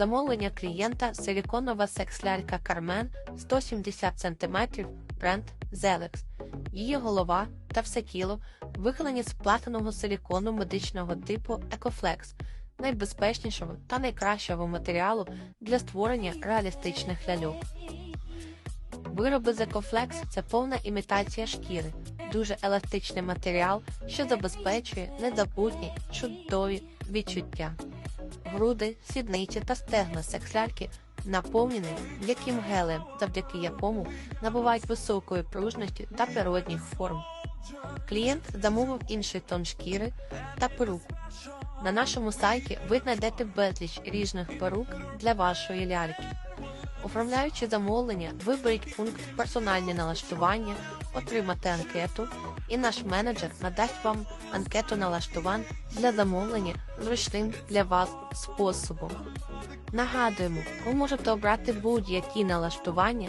Замовлення клієнта силіконова секс-лялька Кармен 170 см, бренд Zelex. Її голова та все тіло виконані з платинового силікону медичного типу Ecoflex, найбезпечнішого та найкращого матеріалу для створення реалістичних ляльок. Вироби з Ecoflex – це повна імітація шкіри, дуже еластичний матеріал, що забезпечує незабутні чудові відчуття. Груди, сідниці та стегна секс-ляльки наповнені м'яким гелем, завдяки якому набувають високої пружності та природних форм. Клієнт замовив інший тон шкіри та перук. На нашому сайті ви знайдете безліч різних перук для вашої ляльки. Оформляючи замовлення, виберіть пункт персональні налаштування, отримати анкету, і наш менеджер надасть вам анкету налаштувань для замовлення зручним для вас способом. Нагадуємо, ви можете обрати будь-які налаштування